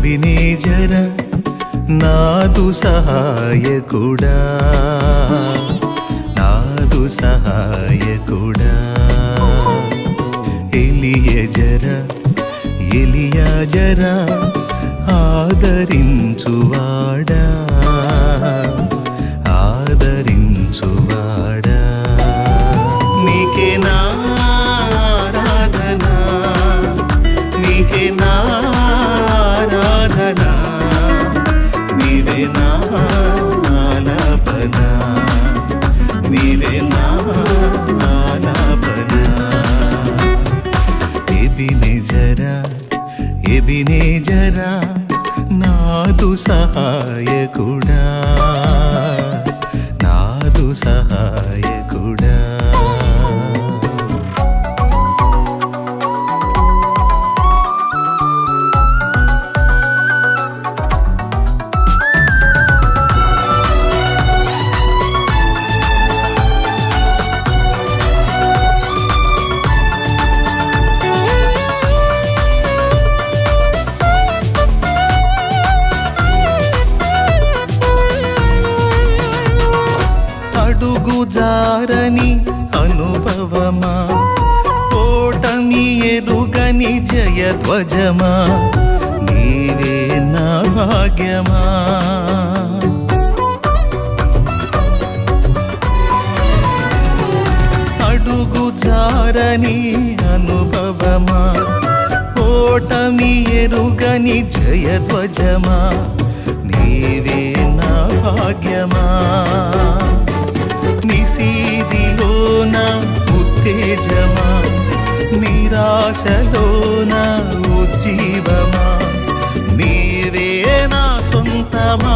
ఎబినేజర నాదు సహాయకుడా. నాదు సహాయకుడా. ఎలియజర ఎలియాజర ఆదరించువాడా ఆదరించువాడా. నీవే నాలాపన నీవే నాలాపన ఎబినేజరా ఎబినేజరా నాదు సహాయకుడా? అడుగు జారని అనుభవమా? ఓటమి ఎరుగని జయధ్వజమా? నీవే నా భాగ్యమా? అడుగు జారని అనుభవమా? ఓటమి ఎరుగని జయధ్వజమా? నీవే నా భాగ్యమా? నిశీదిలోన ఉత్తేజమా? నిరాశలోన ఉజ్జీవమా? నీవే నా సొంతమా?